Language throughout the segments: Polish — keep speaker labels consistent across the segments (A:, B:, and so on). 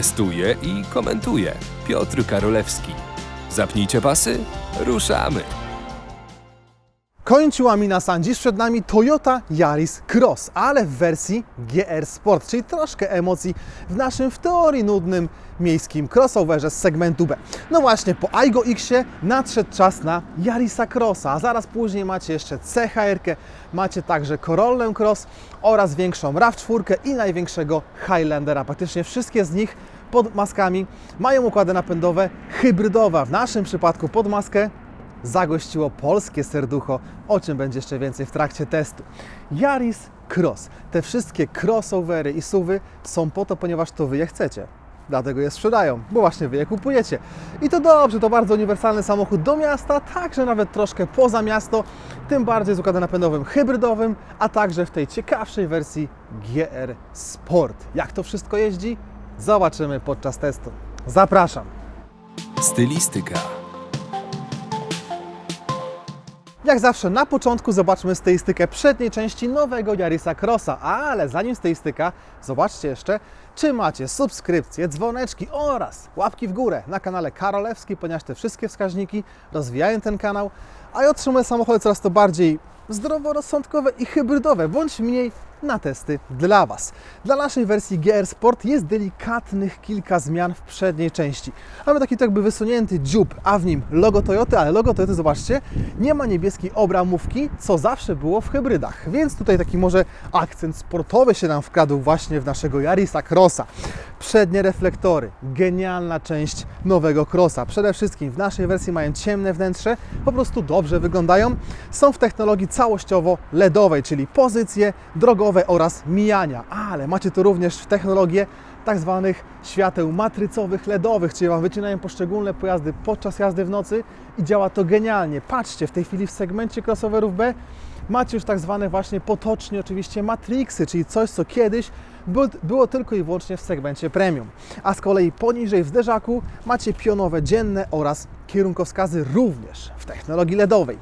A: Testuje i komentuje Piotr Karolewski. Zapnijcie pasy, ruszamy!
B: Kończyła mina San. Dziś przed nami Toyota Yaris Cross, ale w wersji GR Sport, czyli troszkę emocji w naszym w teorii nudnym miejskim crossoverze z segmentu B. No właśnie, po Aigo Xie nadszedł czas na Yarisa Crossa, a zaraz później macie jeszcze CHR-kę, macie także Corollę Cross oraz większą RAV4 i największego Highlandera. Praktycznie wszystkie z nich pod maskami mają układy napędowe hybrydowe. W naszym przypadku pod maskę zagościło polskie serducho, o czym będzie jeszcze więcej w trakcie testu. Yaris Cross. Te wszystkie crossovery i suwy są po to, ponieważ to Wy je chcecie. Dlatego je sprzedają, bo właśnie Wy je kupujecie. I to dobrze, to bardzo uniwersalny samochód do miasta, także nawet troszkę poza miasto, tym bardziej z układem napędowym hybrydowym, a także w tej ciekawszej wersji GR Sport. Jak to wszystko jeździ? Zobaczymy podczas testu. Zapraszam!
A: Stylistyka.
B: Jak zawsze na początku zobaczmy stylistykę przedniej części nowego Yarisa Crossa, ale zanim stylistyka, zobaczcie jeszcze, czy macie subskrypcje, dzwoneczki oraz łapki w górę na kanale Karolewski, ponieważ te wszystkie wskaźniki rozwijają ten kanał, a ja otrzymuję samochody coraz to bardziej zdroworozsądkowe i hybrydowe, bądź mniej na testy dla Was. Dla naszej wersji GR Sport jest delikatnych kilka zmian w przedniej części. Mamy taki tak jakby wysunięty dziób, a w nim logo Toyoty, ale logo Toyoty, zobaczcie, nie ma niebieskiej obramówki, co zawsze było w hybrydach, więc tutaj taki może akcent sportowy się nam wkradł właśnie w naszego Yarisa Crossa. Przednie reflektory, genialna część nowego Crossa. Przede wszystkim w naszej wersji mają ciemne wnętrze, po prostu dobrze wyglądają. Są w technologii całościowo LEDowej, czyli pozycje drogowe oraz mijania, ale macie tu również technologię tak zwanych świateł matrycowych LEDowych, czyli Wam wycinają poszczególne pojazdy podczas jazdy w nocy i działa to genialnie. Patrzcie, w tej chwili w segmencie crossoverów B macie już tak zwane właśnie potocznie oczywiście matrixy, czyli coś, co kiedyś było, tylko i wyłącznie w segmencie premium. A z kolei poniżej w zderzaku macie pionowe dzienne oraz kierunkowskazy również w technologii LEDowej.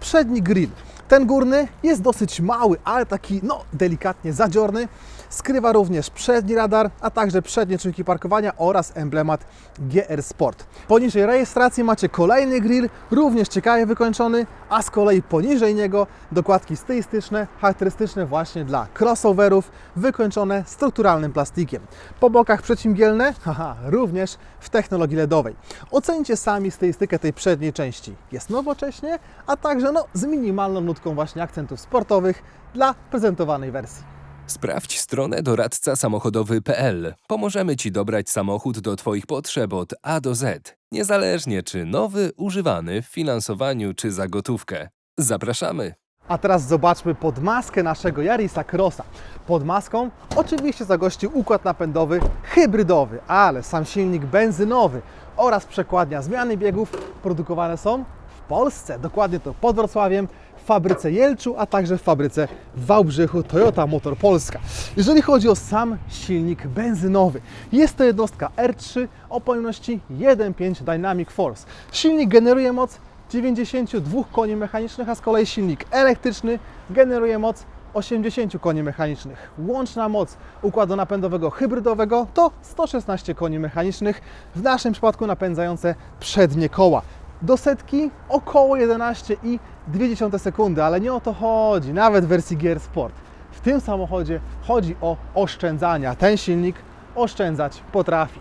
B: Przedni grill. Ten górny jest dosyć mały, ale taki no delikatnie zadziorny. Skrywa również przedni radar, a także przednie czujniki parkowania oraz emblemat GR Sport. Poniżej rejestracji macie kolejny grill, również ciekawie wykończony, a z kolei poniżej niego dokładki stylistyczne, charakterystyczne właśnie dla crossoverów, wykończone strukturalnym plastikiem. Po bokach przeciwmgielne, haha, również w technologii LEDowej. Ocencie sami stylistykę tej przedniej części. Jest nowocześnie, a także no, z minimalną nutką właśnie akcentów sportowych dla prezentowanej wersji.
A: Sprawdź stronę doradca samochodowy.pl. Pomożemy Ci dobrać samochód do Twoich potrzeb od A do Z, niezależnie czy nowy, używany w finansowaniu czy za gotówkę. Zapraszamy!
B: A teraz zobaczmy podmaskę naszego Yarisa Crossa. Pod maską oczywiście zagościł układ napędowy hybrydowy, ale sam silnik benzynowy oraz przekładnia zmiany biegów produkowane są w Polsce, dokładnie to pod Wrocławiem, w fabryce Jelczu, a także w fabryce w Wałbrzychu Toyota Motor Polska. Jeżeli chodzi o sam silnik benzynowy, jest to jednostka R3 o pojemności 1.5 Dynamic Force. Silnik generuje moc 92 koni mechanicznych, a z kolei silnik elektryczny generuje moc 80 koni mechanicznych. Łączna moc układu napędowego hybrydowego to 116 koni mechanicznych, w naszym przypadku napędzające przednie koła. Do setki około 11,2 sekundy, ale nie o to chodzi, nawet w wersji Gear Sport. W tym samochodzie chodzi o oszczędzanie, a ten silnik oszczędzać potrafi.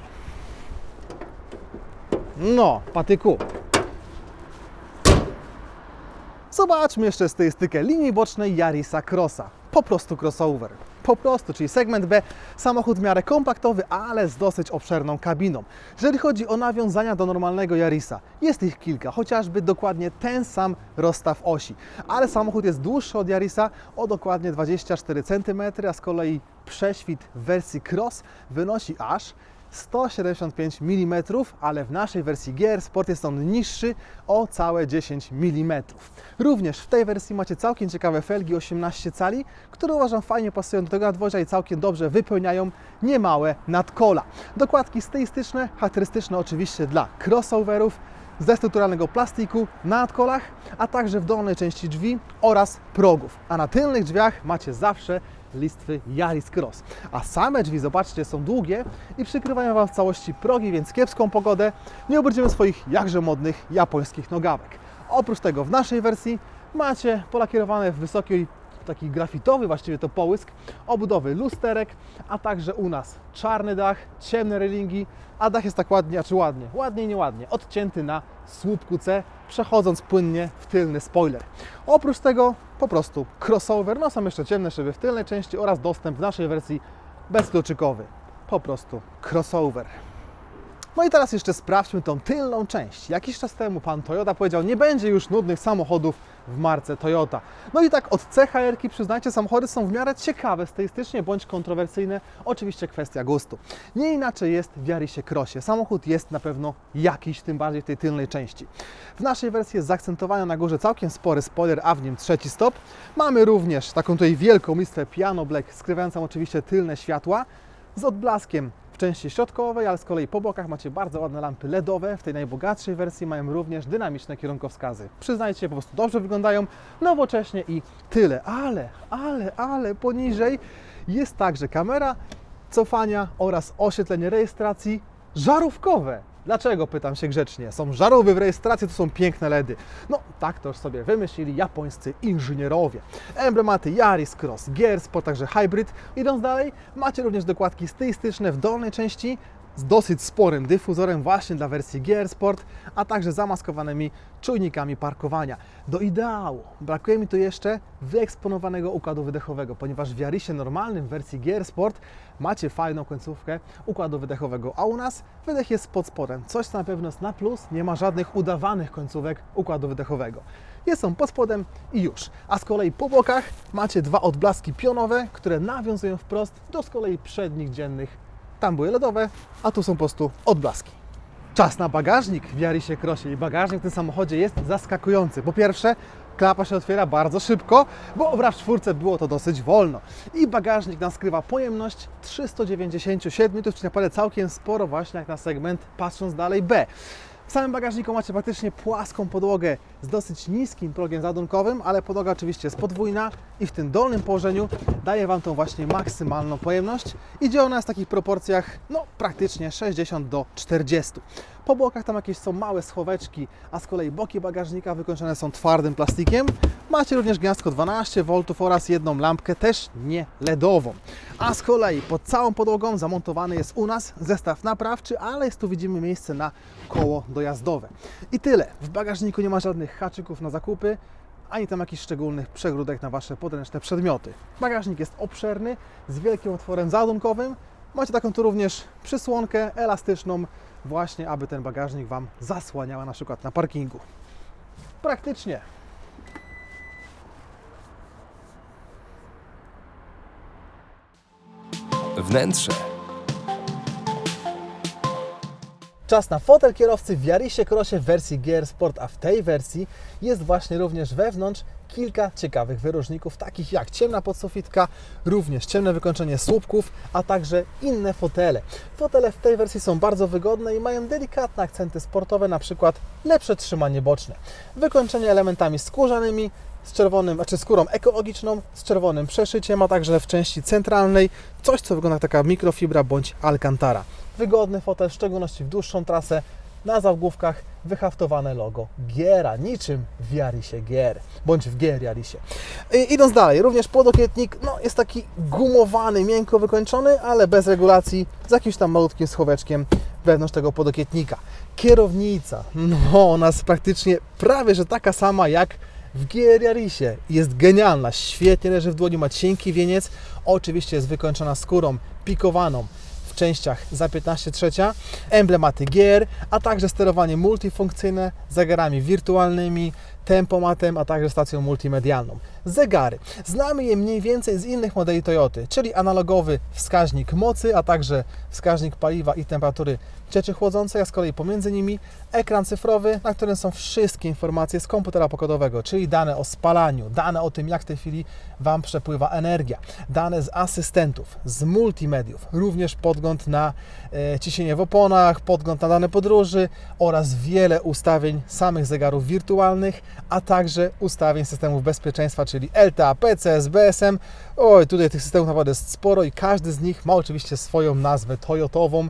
B: No, patyku. Zobaczmy jeszcze stylistykę linii bocznej Yarisa Crossa. Po prostu crossover. Po prostu, czyli segment B, samochód w miarę kompaktowy, ale z dosyć obszerną kabiną. Jeżeli chodzi o nawiązania do normalnego Yarisa, jest ich kilka, chociażby dokładnie ten sam rozstaw osi. Ale samochód jest dłuższy od Yarisa o dokładnie 24 cm, a z kolei prześwit w wersji Cross wynosi aż 175 mm, ale w naszej wersji GR Sport jest on niższy o całe 10 mm. Również w tej wersji macie całkiem ciekawe felgi 18 cali, które uważam fajnie pasują do tego nadwozia i całkiem dobrze wypełniają niemałe nadkola. Dokładki stylistyczne, charakterystyczne oczywiście dla crossoverów, ze strukturalnego plastiku na nadkolach, a także w dolnej części drzwi oraz progów. A na tylnych drzwiach macie zawsze listwy Yaris Cross. A same drzwi, zobaczcie, są długie i przykrywają Wam w całości progi, więc kiepską pogodę nie ubrudzimy swoich jakże modnych japońskich nogawek. Oprócz tego w naszej wersji macie polakierowane w wysokiej taki grafitowy właściwie to połysk, obudowy lusterek, a także u nas czarny dach, ciemne relingi, a dach jest tak ładnie, czy ładnie, ładnie i nieładnie, odcięty na słupku C, przechodząc płynnie w tylny spoiler. Oprócz tego po prostu crossover, no są jeszcze ciemne szyby w tylnej części oraz dostęp w naszej wersji bezkluczykowy. Po prostu crossover. No i teraz jeszcze sprawdźmy tą tylną część. Jakiś czas temu pan Toyota powiedział, nie będzie już nudnych samochodów w marce Toyota. No i tak od CHR-ki przyznajcie, samochody są w miarę ciekawe stylistycznie bądź kontrowersyjne. Oczywiście kwestia gustu. Nie inaczej jest w Yarisie Crossie. Samochód jest na pewno jakiś, tym bardziej w tej tylnej części. W naszej wersji jest zaakcentowany na górze całkiem spory spoiler, a w nim trzeci stop. Mamy również taką tutaj wielką listwę Piano Black, skrywającą oczywiście tylne światła z odblaskiem części środkowej, ale z kolei po bokach macie bardzo ładne lampy LEDowe. W tej najbogatszej wersji mają również dynamiczne kierunkowskazy. Przyznajcie, po prostu dobrze wyglądają, nowocześnie i tyle. Ale, ale, ale poniżej jest także kamera cofania oraz oświetlenie rejestracji żarówkowe. Dlaczego, pytam się grzecznie. Są żarówy w rejestracji, to są piękne LEDy. No, tak to już sobie wymyślili japońscy inżynierowie. Emblematy Yaris Cross, Gear Sport, także Hybrid. Idąc dalej, macie również dokładki stylistyczne w dolnej części z dosyć sporym dyfuzorem właśnie dla wersji Gear Sport, a także zamaskowanymi czujnikami parkowania. Do ideału brakuje mi tu jeszcze wyeksponowanego układu wydechowego, ponieważ w Yarisie normalnym w wersji Gear Sport macie fajną końcówkę układu wydechowego, a u nas wydech jest pod spodem. Coś co na pewno jest na plus, nie ma żadnych udawanych końcówek układu wydechowego. Jest on pod spodem i już. A z kolei po bokach macie dwa odblaski pionowe, które nawiązują wprost do z kolei przednich dziennych tam były lodowe, a tu są po prostu odblaski. Czas na bagażnik w Yarisie Crossie i bagażnik w tym samochodzie jest zaskakujący. Po pierwsze, klapa się otwiera bardzo szybko, bo w RAV4 było to dosyć wolno. I bagażnik nas skrywa pojemność 397 litrów, czyli naprawdę całkiem sporo właśnie jak na segment patrząc dalej B. W samym bagażniku macie praktycznie płaską podłogę z dosyć niskim progiem zadunkowym, ale podłoga oczywiście jest podwójna i w tym dolnym położeniu daje Wam tą właśnie maksymalną pojemność. Idzie ona w takich proporcjach, no praktycznie 60 do 40. Po bokach tam jakieś są małe schoweczki, a z kolei boki bagażnika wykończone są twardym plastikiem. Macie również gniazdko 12 V oraz jedną lampkę, też nie LEDową. A z kolei pod całą podłogą zamontowany jest u nas zestaw naprawczy, ale jest tu widzimy miejsce na koło dojazdowe. I tyle. W bagażniku nie ma żadnych haczyków na zakupy, ani tam jakichś szczególnych przegródek na Wasze podręczne przedmioty. Bagażnik jest obszerny, z wielkim otworem załadunkowym. Macie taką tu również przysłonkę elastyczną, właśnie aby ten bagażnik Wam zasłaniała na przykład na parkingu. Praktycznie.
A: Wnętrze.
B: Czas na fotel kierowcy w Yarisie Crossie w wersji Gear Sport, a w tej wersji jest właśnie również wewnątrz kilka ciekawych wyróżników, takich jak ciemna podsufitka, również ciemne wykończenie słupków, a także inne fotele. Fotele w tej wersji są bardzo wygodne i mają delikatne akcenty sportowe, na przykład lepsze trzymanie boczne. Wykończenie elementami skórzanymi, z czerwonym, znaczy skórą ekologiczną, z czerwonym przeszyciem, a także w części centralnej coś, co wygląda jak taka mikrofibra bądź alcantara. Wygodny fotel, w szczególności w dłuższą trasę, na zagłówkach wyhaftowane logo Giera, niczym w Yarisie Gier, bądź w Gier Yarisie. I, idąc dalej, również podokietnik no, jest taki gumowany, miękko wykończony, ale bez regulacji, z jakimś tam malutkim schoweczkiem wewnątrz tego podokietnika. Kierownica, no ona jest praktycznie prawie, że taka sama jak w Gier Yarisie. Jest genialna, świetnie leży w dłoni, ma cienki wieniec, oczywiście jest wykończona skórą pikowaną, w częściach za 15 trzecia, emblematy gier, a także sterowanie multifunkcyjne zegarami wirtualnymi, tempomatem, a także stacją multimedialną. Zegary. Znamy je mniej więcej z innych modeli Toyoty, czyli analogowy wskaźnik mocy, a także wskaźnik paliwa i temperatury cieczy chłodzącej, a z kolei pomiędzy nimi ekran cyfrowy, na którym są wszystkie informacje z komputera pokładowego, czyli dane o spalaniu, dane o tym, jak w tej chwili Wam przepływa energia, dane z asystentów, z multimediów, również podgląd na e, ciśnienie w oponach, podgląd na dane podróży oraz wiele ustawień samych zegarów wirtualnych, a także ustawień systemów bezpieczeństwa, czyli LTA, PCS, BSM. Oj, tutaj tych systemów naprawdę jest sporo i każdy z nich ma oczywiście swoją nazwę Toyotową.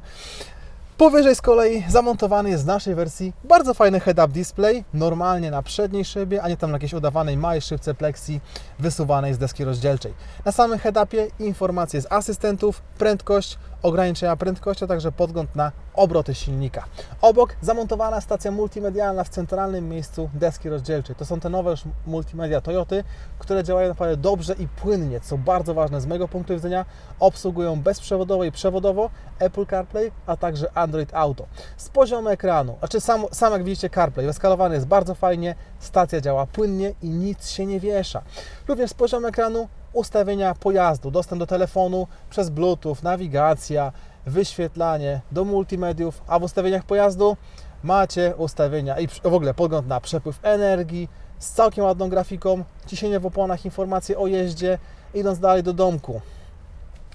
B: Powyżej z kolei zamontowany jest w naszej wersji bardzo fajny head-up display, normalnie na przedniej szybie, a nie tam na jakiejś udawanej małej szybce plexi wysuwanej z deski rozdzielczej. Na samym head-upie informacje z asystentów, prędkość, ograniczenia prędkości, a także podgląd na obroty silnika. Obok zamontowana stacja multimedialna w centralnym miejscu deski rozdzielczej. To są te nowe już multimedia Toyoty, które działają naprawdę dobrze i płynnie, co bardzo ważne z mojego punktu widzenia. Obsługują bezprzewodowo i przewodowo Apple CarPlay, a także Android Auto. Z poziomu ekranu, znaczy sam, sam jak widzicie CarPlay wyskalowany jest bardzo fajnie, stacja działa płynnie i nic się nie wiesza. Również z poziomu ekranu ustawienia pojazdu, dostęp do telefonu przez Bluetooth, nawigacja, wyświetlanie do multimediów, a w ustawieniach pojazdu macie ustawienia i w ogóle podgląd na przepływ energii z całkiem ładną grafiką, ciśnienie w oponach, informacje o jeździe, idąc dalej do domku.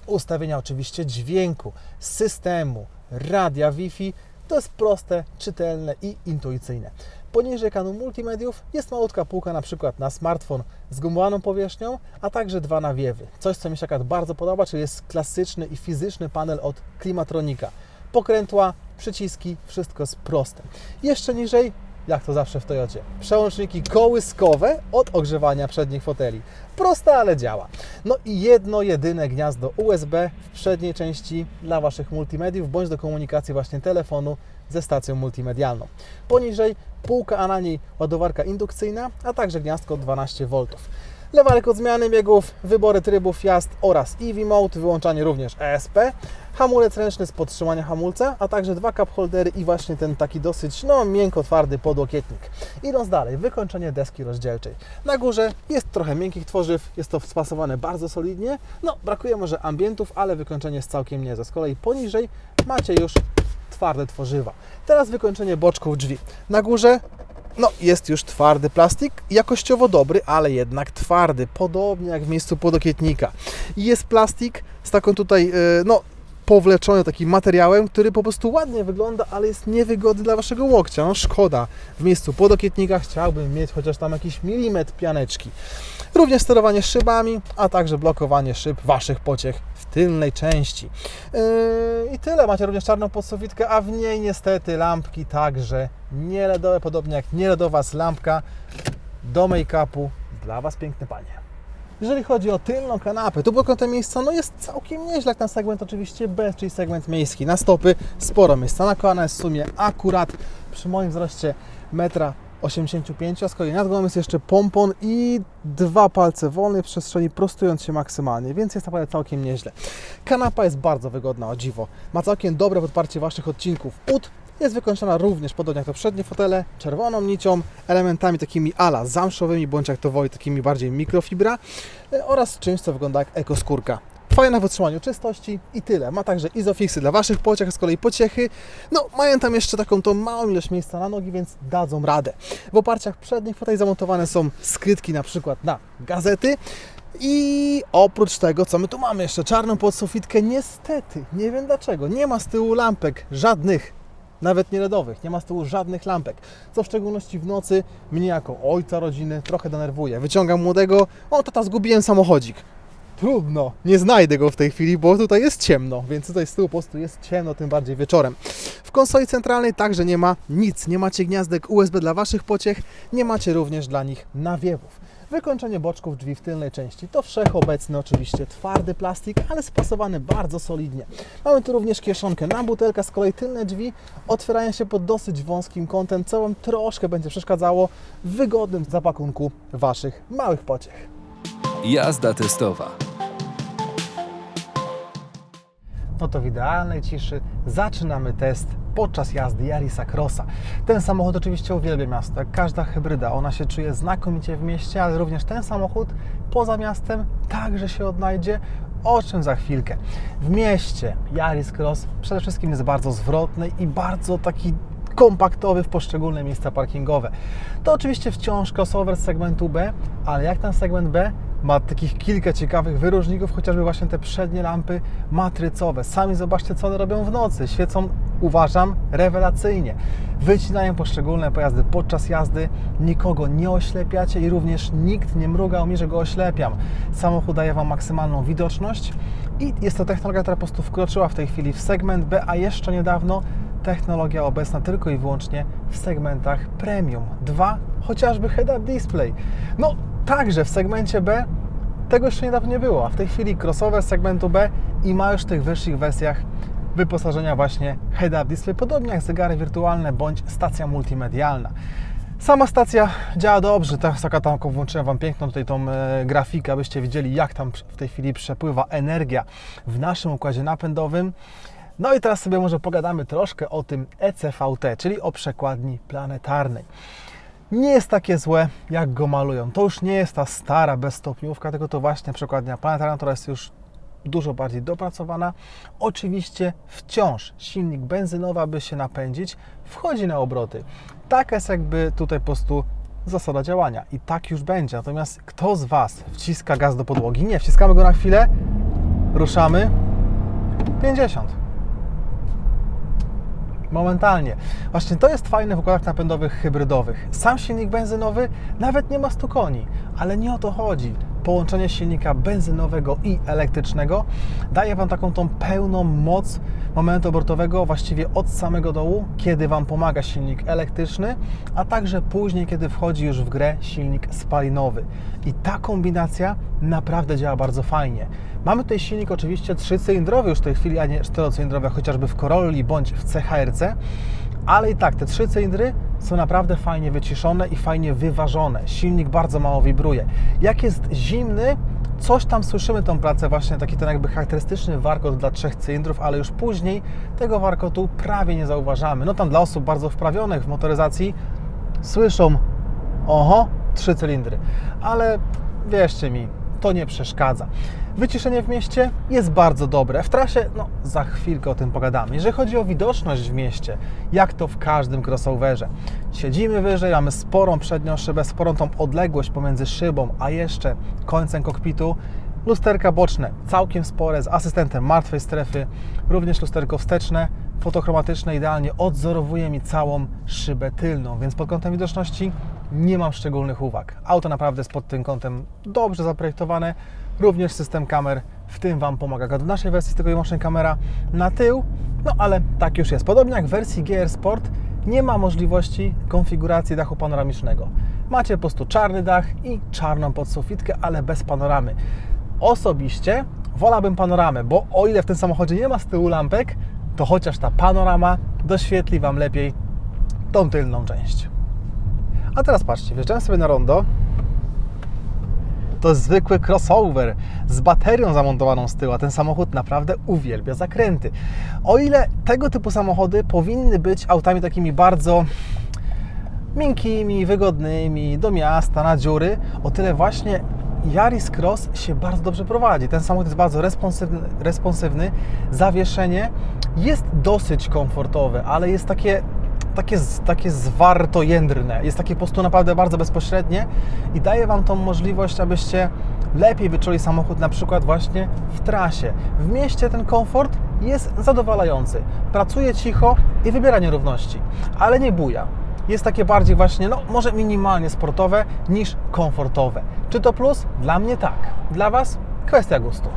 B: Ustawienia oczywiście dźwięku, systemu, radia Wi-Fi. To jest proste, czytelne i intuicyjne. Poniżej ekranu multimediów jest malutka półka na przykład na smartfon z gumowaną powierzchnią, a także dwa nawiewy. Coś, co mi się bardzo podoba, czyli jest klasyczny i fizyczny panel od Klimatronika. Pokrętła, przyciski, wszystko jest proste. Jeszcze niżej, jak to zawsze w Toyocie, przełączniki kołyskowe od ogrzewania przednich foteli. Proste, ale działa. No i jedno, jedyne gniazdo USB w przedniej części dla Waszych multimediów, bądź do komunikacji właśnie telefonu ze stacją multimedialną. Poniżej półka, a na niej ładowarka indukcyjna, a także gniazdko 12V. Lewarek od zmiany biegów, wybory trybów jazd oraz EV Mode, wyłączanie również ESP, hamulec ręczny z podtrzymania hamulca, a także dwa cup holdery i właśnie ten taki dosyć no, miękko twardy podłokietnik. Idąc dalej, wykończenie deski rozdzielczej. Na górze jest trochę miękkich tworzyw, jest to spasowane bardzo solidnie. No, brakuje może ambientów, ale wykończenie jest całkiem niezłe. Z kolei poniżej macie już twarde tworzywa. Teraz wykończenie boczków drzwi. Na górze no, jest już twardy plastik, jakościowo dobry, ale jednak twardy, podobnie jak w miejscu podokietnika. Jest plastik z taką tutaj, e, no, powleczony takim materiałem, który po prostu ładnie wygląda, ale jest niewygodny dla Waszego łokcia. No szkoda. W miejscu podokietnika chciałbym mieć chociaż tam jakiś milimetr pianeczki. Również sterowanie szybami, a także blokowanie szyb Waszych pociech tylnej części. Yy, I tyle. Macie również czarną podsuwitkę, a w niej niestety lampki także nie podobnie jak nie z lampka do make-upu. Dla Was piękny panie. Jeżeli chodzi o tylną kanapę, to blokątem miejsca no jest całkiem nieźle, jak na segment oczywiście B, czyli segment miejski. Na stopy sporo miejsca, na kolana jest w sumie akurat przy moim wzroście metra 85, a z kolei nad głową jest jeszcze pompon i dwa palce wolne w przestrzeni, prostując się maksymalnie, więc jest naprawdę całkiem nieźle. Kanapa jest bardzo wygodna, o dziwo. Ma całkiem dobre podparcie Waszych odcinków ud, jest wykończona również, podobnie jak to przednie fotele, czerwoną nicią, elementami takimi ala zamszowymi, bądź jak to woli, takimi bardziej mikrofibra e, oraz czymś, co wygląda jak ekoskórka. Fajna w utrzymaniu czystości i tyle. Ma także izofixy dla Waszych pociech, z kolei pociechy. No, mają tam jeszcze taką tą małą ilość miejsca na nogi, więc dadzą radę. W oparciach przednich foteli zamontowane są skrytki na przykład na gazety. I oprócz tego, co my tu mamy jeszcze, czarną podsufitkę, niestety, nie wiem dlaczego, nie ma z tyłu lampek, żadnych nawet nie LEDowych, nie ma z tyłu żadnych lampek, co w szczególności w nocy mnie jako ojca rodziny trochę denerwuje. Wyciągam młodego, o tata zgubiłem samochodzik. Trudno, nie znajdę go w tej chwili, bo tutaj jest ciemno, więc tutaj z tyłu po prostu jest ciemno, tym bardziej wieczorem. W konsoli centralnej także nie ma nic, nie macie gniazdek USB dla Waszych pociech, nie macie również dla nich nawiewów. Wykończenie boczków drzwi w tylnej części to wszechobecny oczywiście twardy plastik, ale spasowany bardzo solidnie. Mamy tu również kieszonkę na butelkę, z kolei tylne drzwi otwierają się pod dosyć wąskim kątem, co Wam troszkę będzie przeszkadzało w wygodnym zapakunku Waszych małych pociech.
A: Jazda testowa.
B: No to w idealnej ciszy zaczynamy test podczas jazdy Yarisa Crossa. Ten samochód oczywiście uwielbia miasto, jak każda hybryda. Ona się czuje znakomicie w mieście, ale również ten samochód poza miastem także się odnajdzie, o czym za chwilkę. W mieście Yaris Cross przede wszystkim jest bardzo zwrotny i bardzo taki kompaktowy w poszczególne miejsca parkingowe. To oczywiście wciąż crossover z segmentu B, ale jak ten segment B, Ma takich kilka ciekawych wyróżników, chociażby właśnie te przednie lampy matrycowe. Sami zobaczcie, co one robią w nocy. Świecą, uważam, rewelacyjnie. Wycinają poszczególne pojazdy podczas jazdy, nikogo nie oślepiacie i również nikt nie mrugał mi, że go oślepiam. Samochód daje Wam maksymalną widoczność i jest to technologia, która po prostu wkroczyła w tej chwili w segment B, a jeszcze niedawno technologia obecna tylko i wyłącznie w segmentach premium. Dwa, chociażby head-up display. No, także w segmencie B tego jeszcze niedawno nie było, a w tej chwili crossover segmentu B i ma już w tych wyższych wersjach wyposażenia właśnie head-up display, podobnie jak zegary wirtualne bądź stacja multimedialna. Sama stacja działa dobrze, teraz taka taką włączyłem Wam piękną tutaj tą e, grafikę, abyście widzieli jak tam w tej chwili przepływa energia w naszym układzie napędowym. No i teraz sobie może pogadamy troszkę o tym ECVT, czyli o przekładni planetarnej. Nie jest takie złe, jak go malują. To już nie jest ta stara bezstopniówka, tylko to właśnie przekładnia planetarna, która jest już dużo bardziej dopracowana. Oczywiście wciąż silnik benzynowy, aby się napędzić, wchodzi na obroty. Taka jest jakby tutaj po prostu zasada działania i tak już będzie. Natomiast kto z Was wciska gaz do podłogi? Nie, wciskamy go na chwilę, ruszamy 50 momentalnie. Właśnie to jest fajne w układach napędowych hybrydowych. Sam silnik benzynowy nawet nie ma 100 koni, ale nie o to chodzi. Połączenie silnika benzynowego i elektrycznego daje Wam taką tą pełną moc momentu obrotowego właściwie od samego dołu, kiedy Wam pomaga silnik elektryczny, a także później, kiedy wchodzi już w grę silnik spalinowy. I ta kombinacja naprawdę działa bardzo fajnie. Mamy tutaj silnik oczywiście trzycylindrowy już w tej chwili, a nie czterocylindrowy, chociażby w Corolli bądź w CHRC, ale i tak te trzy cylindry są naprawdę fajnie wyciszone i fajnie wyważone. Silnik bardzo mało wibruje. Jak jest zimny, coś tam słyszymy tą pracę, właśnie taki ten jakby charakterystyczny warkot dla trzech cylindrów, ale już później tego warkotu prawie nie zauważamy. No tam dla osób bardzo wprawionych w motoryzacji słyszą, oho, trzy cylindry, ale wierzcie mi, to nie przeszkadza. Wyciszenie w mieście jest bardzo dobre. W trasie, no za chwilkę o tym pogadamy. Jeżeli chodzi o widoczność w mieście, jak to w każdym crossoverze. Siedzimy wyżej, mamy sporą przednią szybę, sporą tą odległość pomiędzy szybą, a jeszcze końcem kokpitu. Lusterka boczne, całkiem spore, z asystentem martwej strefy, również lusterko wsteczne, fotochromatyczne, idealnie odzorowuje mi całą szybę tylną, więc pod kątem widoczności nie mam szczególnych uwag. Auto naprawdę jest pod tym kątem dobrze zaprojektowane, również system kamer w tym Wam pomaga. W naszej wersji jest tylko i wyłącznie kamera na tył, no ale tak już jest. Podobnie jak w wersji GR Sport nie ma możliwości konfiguracji dachu panoramicznego. Macie po prostu czarny dach i czarną podsufitkę, ale bez panoramy. Osobiście wolałbym panoramę, bo o ile w tym samochodzie nie ma z tyłu lampek, to chociaż ta panorama doświetli Wam lepiej tą tylną część. A teraz patrzcie, wjeżdżałem sobie na rondo. To zwykły crossover z baterią zamontowaną z tyłu, a ten samochód naprawdę uwielbia zakręty. O ile tego typu samochody powinny być autami takimi bardzo miękkimi, wygodnymi, do miasta, na dziury, o tyle właśnie Yaris Cross się bardzo dobrze prowadzi. Ten samochód jest bardzo responsywny, responsywny. zawieszenie jest dosyć komfortowe, ale jest takie takie, takie zwartojędrne, jest takie po prostu naprawdę bardzo bezpośrednie i daje Wam tą możliwość, abyście lepiej wyczuli samochód na przykład właśnie w trasie. W mieście ten komfort jest zadowalający. Pracuje cicho i wybiera nierówności, ale nie buja. Jest takie bardziej właśnie, no może minimalnie sportowe niż komfortowe. Czy to plus? Dla mnie tak. Dla Was? Kwestia gustu.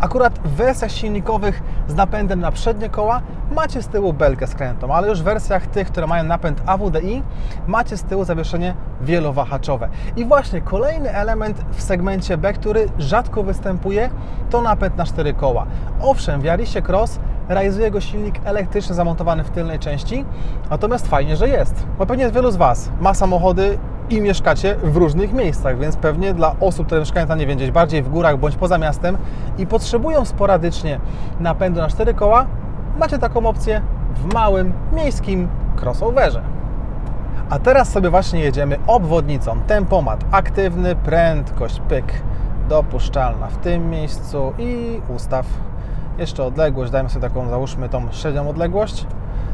B: Akurat w wersjach silnikowych z napędem na przednie koła macie z tyłu belkę skrętą, ale już w wersjach tych, które mają napęd AWDI, macie z tyłu zawieszenie wielowahaczowe. I właśnie kolejny element w segmencie B, który rzadko występuje, to napęd na cztery koła. Owszem, w Yarisie Cross realizuje go silnik elektryczny zamontowany w tylnej części, natomiast fajnie, że jest, bo pewnie wielu z Was ma samochody i mieszkacie w różnych miejscach, więc pewnie dla osób, które mieszkają tam, nie wiem, gdzieś bardziej w górach bądź poza miastem i potrzebują sporadycznie napędu na cztery koła, macie taką opcję w małym, miejskim crossoverze. A teraz sobie właśnie jedziemy obwodnicą. Tempomat aktywny, prędkość pyk dopuszczalna w tym miejscu i ustaw. Jeszcze odległość, dajmy sobie taką, załóżmy tą średnią odległość.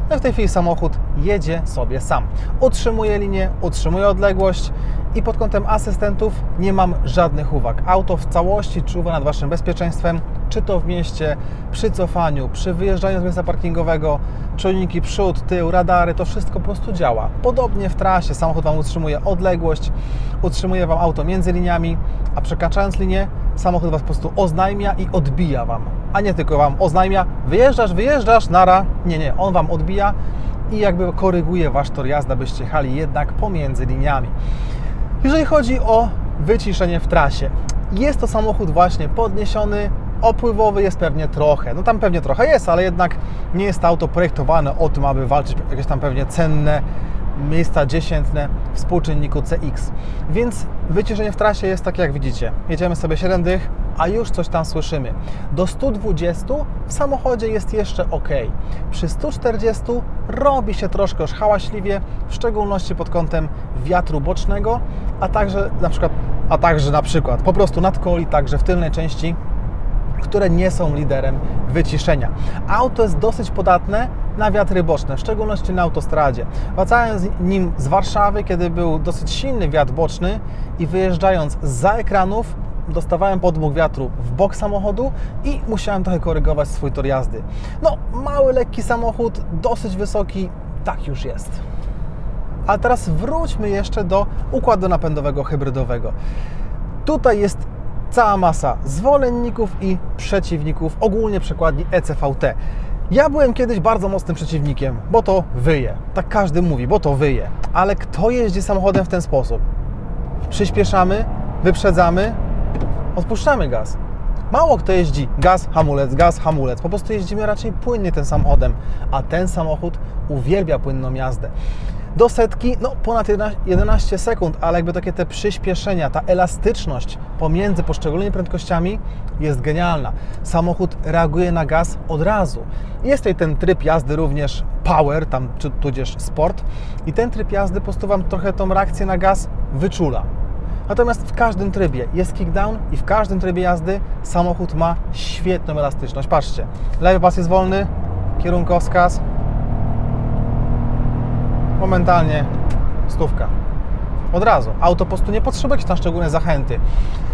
B: No w tej chwili samochód jedzie sobie sam. Utrzymuje linię, utrzymuje odległość i pod kątem asystentów nie mam żadnych uwag. Auto w całości czuwa nad Waszym bezpieczeństwem, czy to w mieście, przy cofaniu, przy wyjeżdżaniu z miejsca parkingowego, czujniki przód, tył, radary, to wszystko po prostu działa. Podobnie w trasie samochód Wam utrzymuje odległość, utrzymuje Wam auto między liniami, a przekraczając linię, samochód Was po prostu oznajmia i odbija Wam, a nie tylko Wam oznajmia, wyjeżdżasz, wyjeżdżasz, nara. Nie, nie, on Wam odbija i jakby koryguje Wasz tor jazdy, byście jechali jednak pomiędzy liniami. Jeżeli chodzi o wyciszenie w trasie, jest to samochód właśnie podniesiony, opływowy jest pewnie trochę. No tam pewnie trochę jest, ale jednak nie jest to auto projektowane o tym, aby walczyć jakieś tam pewnie cenne miejsca dziesiętne współczynniku CX. Więc wyciszenie w trasie jest tak jak widzicie. Jedziemy sobie 7 dych, a już coś tam słyszymy. Do 120 w samochodzie jest jeszcze ok. Przy 140 robi się troszkę już hałaśliwie, w szczególności pod kątem wiatru bocznego, a także na przykład, a także na przykład po prostu nadkoli, także w tylnej części które nie są liderem wyciszenia. Auto jest dosyć podatne na wiatry boczne, w szczególności na autostradzie. Wracając nim z Warszawy, kiedy był dosyć silny wiatr boczny i wyjeżdżając za ekranów, dostawałem podmuch wiatru w bok samochodu i musiałem trochę korygować swój tor jazdy. No, mały, lekki samochód, dosyć wysoki, tak już jest. A teraz wróćmy jeszcze do układu napędowego hybrydowego. Tutaj jest cała masa zwolenników i przeciwników, ogólnie przekładni ECVT. Ja byłem kiedyś bardzo mocnym przeciwnikiem, bo to wyje. Tak każdy mówi, bo to wyje. Ale kto jeździ samochodem w ten sposób? Przyspieszamy, wyprzedzamy, odpuszczamy gaz. Mało kto jeździ gaz, hamulec, gaz, hamulec. Po prostu jeździmy raczej płynnie tym samochodem, a ten samochód uwielbia płynną jazdę. Do setki, no ponad 11 sekund, ale jakby takie te przyspieszenia, ta elastyczność pomiędzy poszczególnymi prędkościami jest genialna. Samochód reaguje na gaz od razu. Jest tutaj ten tryb jazdy również power, tam czy tudzież sport i ten tryb jazdy po prostu Wam trochę tą reakcję na gaz wyczula. Natomiast w każdym trybie jest kickdown i w każdym trybie jazdy samochód ma świetną elastyczność. Patrzcie, lewy pas jest wolny, kierunkowskaz, momentalnie stówka. Od razu. Auto po prostu nie potrzebuje jakiejś tam szczególnej zachęty.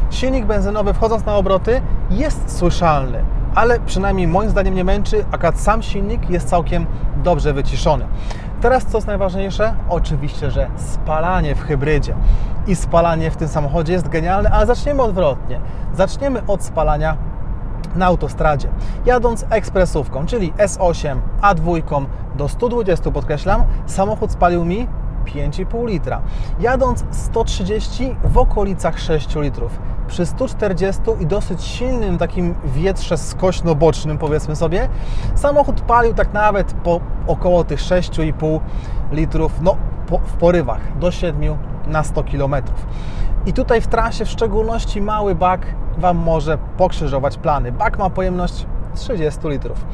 B: Silnik benzynowy wchodząc na obroty jest słyszalny, ale przynajmniej moim zdaniem nie męczy, a sam silnik jest całkiem dobrze wyciszony. Teraz co jest najważniejsze? Oczywiście, że spalanie w hybrydzie. I spalanie w tym samochodzie jest genialne, ale zaczniemy odwrotnie. Zaczniemy od spalania na autostradzie. Jadąc ekspresówką, czyli S8, A2 do 120 podkreślam, samochód spalił mi 5,5 litra. Jadąc 130 w okolicach 6 litrów. Przy 140 i dosyć silnym takim wietrze skośno-bocznym powiedzmy sobie, samochód palił tak nawet po około tych 6,5 litrów, no po, w porywach do 7 na 100 km. I tutaj w trasie w szczególności mały bak Wam może pokrzyżować plany. Bak ma pojemność 30 litrów.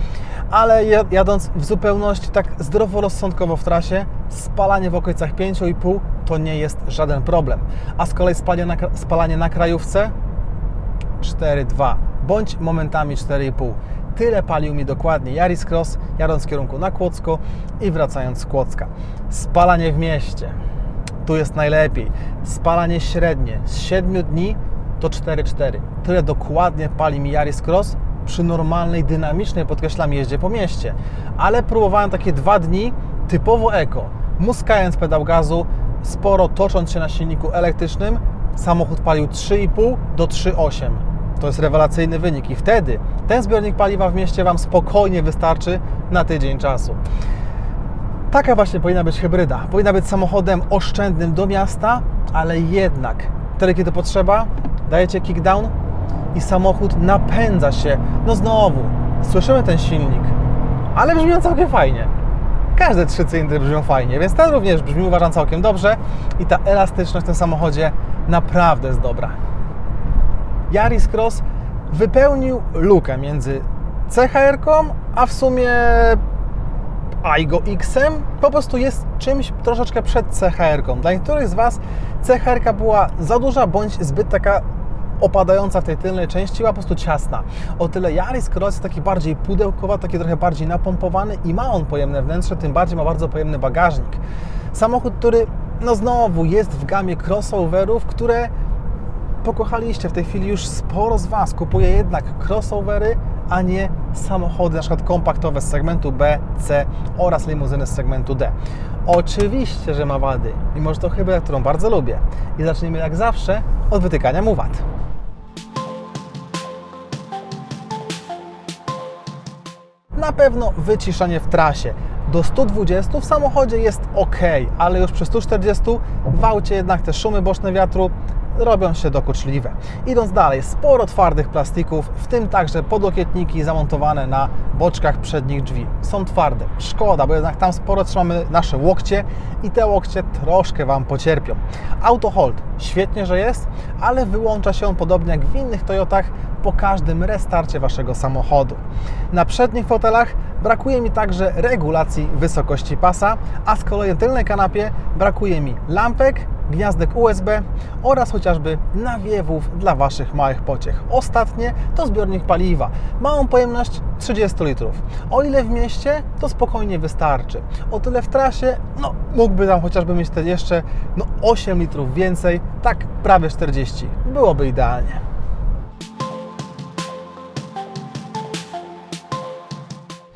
B: Ale jadąc w zupełności tak zdroworozsądkowo w trasie, spalanie w okolicach 5,5 to nie jest żaden problem. A z kolei spalanie na, spalanie na krajówce 4,2 bądź momentami 4,5. Tyle palił mi dokładnie Yaris Cross, jadąc w kierunku na Kłodzko i wracając z Kłodzka. Spalanie w mieście. Tu jest najlepiej. Spalanie średnie z 7 dni to 4,4. Tyle dokładnie pali mi Yaris Cross przy normalnej, dynamicznej, podkreślam, jeździe po mieście. Ale próbowałem takie dwa dni typowo eko, muskając pedał gazu, sporo tocząc się na silniku elektrycznym, samochód palił 3,5 do 3,8. To jest rewelacyjny wynik i wtedy ten zbiornik paliwa w mieście Wam spokojnie wystarczy na tydzień czasu. Taka właśnie powinna być hybryda. Powinna być samochodem oszczędnym do miasta, ale jednak wtedy, kiedy potrzeba, dajecie kickdown i samochód napędza się. No znowu, słyszymy ten silnik, ale brzmi on całkiem fajnie. Każde trzy cylindry brzmią fajnie, więc ten również brzmi uważam całkiem dobrze i ta elastyczność w tym samochodzie naprawdę jest dobra. Yaris Cross wypełnił lukę między CHR-ką, a w sumie Aigo X-em po prostu jest czymś troszeczkę przed CHR-ką. Dla niektórych z Was CHR-ka była za duża bądź zbyt taka opadająca w tej tylnej części, była po prostu ciasna. O tyle Yaris Cross jest taki bardziej pudełkowa, taki trochę bardziej napompowany i ma on pojemne wnętrze, tym bardziej ma bardzo pojemny bagażnik. Samochód, który no znowu jest w gamie crossoverów, które pokochaliście. W tej chwili już sporo z Was kupuje jednak crossovery, a nie samochody, na przykład kompaktowe z segmentu B, C oraz limuzyny z segmentu D. Oczywiście, że ma wady, mimo że to hybryda, którą bardzo lubię. I zacznijmy jak zawsze od wytykania mu wad. Na pewno wyciszanie w trasie. Do 120 w samochodzie jest ok, ale już przy 140 w aucie jednak te szumy boczne wiatru robią się dokuczliwe. Idąc dalej, sporo twardych plastików, w tym także podłokietniki zamontowane na boczkach przednich drzwi. Są twarde. Szkoda, bo jednak tam sporo trzymamy nasze łokcie i te łokcie troszkę Wam pocierpią. Auto hold, świetnie, że jest, ale wyłącza się on podobnie jak w innych Toyotach po każdym restarcie Waszego samochodu. Na przednich fotelach brakuje mi także regulacji wysokości pasa, a z kolei na tylnej kanapie brakuje mi lampek, gniazdek USB oraz chociażby nawiewów dla Waszych małych pociech. Ostatnie to zbiornik paliwa. Ma on pojemność 30 litrów. O ile w mieście, to spokojnie wystarczy. O tyle w trasie, no mógłby tam chociażby mieć te jeszcze no, 8 litrów więcej, tak prawie 40. Byłoby idealnie.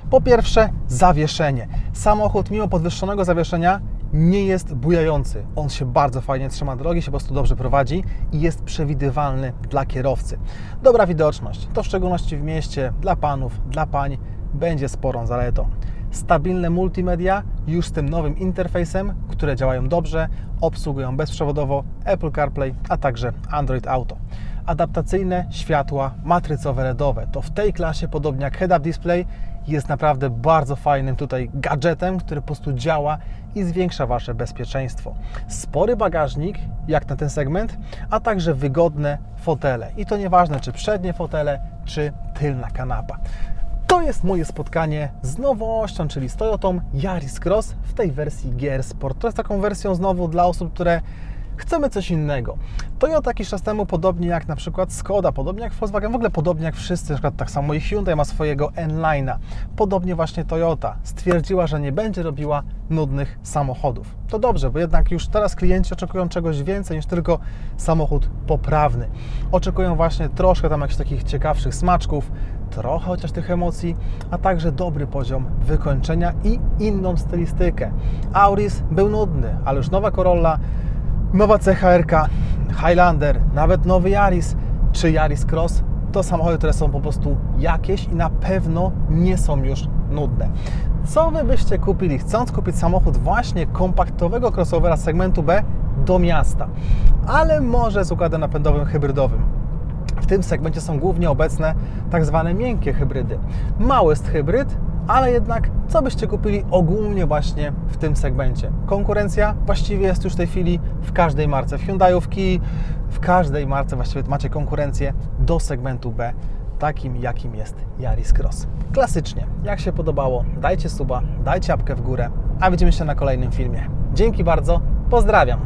B: Po pierwsze, zawieszenie. Samochód, mimo podwyższonego zawieszenia, nie jest bujający. On się bardzo fajnie trzyma drogi, się po prostu dobrze prowadzi i jest przewidywalny dla kierowcy. Dobra widoczność, to w szczególności w mieście, dla panów, dla pań, będzie sporą zaletą. Stabilne multimedia już z tym nowym interfejsem, które działają dobrze, obsługują bezprzewodowo Apple CarPlay, a także Android Auto adaptacyjne światła matrycowe LEDowe. To w tej klasie, podobnie jak head-up display, jest naprawdę bardzo fajnym tutaj gadżetem, który po prostu działa i zwiększa Wasze bezpieczeństwo. Spory bagażnik, jak na ten segment, a także wygodne fotele. I to nieważne, czy przednie fotele, czy tylna kanapa. To jest moje spotkanie z nowością, czyli z Toyotą Yaris Cross w tej wersji GR Sport. To jest taką wersją znowu dla osób, które chcemy coś innego. Toyota jakiś czas temu, podobnie jak na przykład Skoda, podobnie jak Volkswagen, w ogóle podobnie jak wszyscy, na przykład tak samo i Hyundai ma swojego N-Line'a, podobnie właśnie Toyota stwierdziła, że nie będzie robiła nudnych samochodów. To dobrze, bo jednak już teraz klienci oczekują czegoś więcej niż tylko samochód poprawny. Oczekują właśnie troszkę tam jakichś takich ciekawszych smaczków, trochę chociaż tych emocji, a także dobry poziom wykończenia i inną stylistykę. Auris był nudny, ale już nowa Corolla nowa CHR-ka, Highlander, nawet nowy Yaris czy Yaris Cross to samochody, które są po prostu jakieś i na pewno nie są już nudne. Co Wy byście kupili, chcąc kupić samochód właśnie kompaktowego crossovera segmentu B do miasta, ale może z układem napędowym hybrydowym? Tym segmencie są głównie obecne tak zwane miękkie hybrydy. Mały jest hybryd, ale jednak co byście kupili ogólnie właśnie w tym segmencie? Konkurencja właściwie jest już w tej chwili w każdej marce. W Hyundai, w Kia, w każdej marce właściwie macie konkurencję do segmentu B, takim jakim jest Yaris Cross. Klasycznie, jak się podobało, dajcie suba, dajcie apkę w górę, a widzimy się na kolejnym filmie. Dzięki bardzo, pozdrawiam!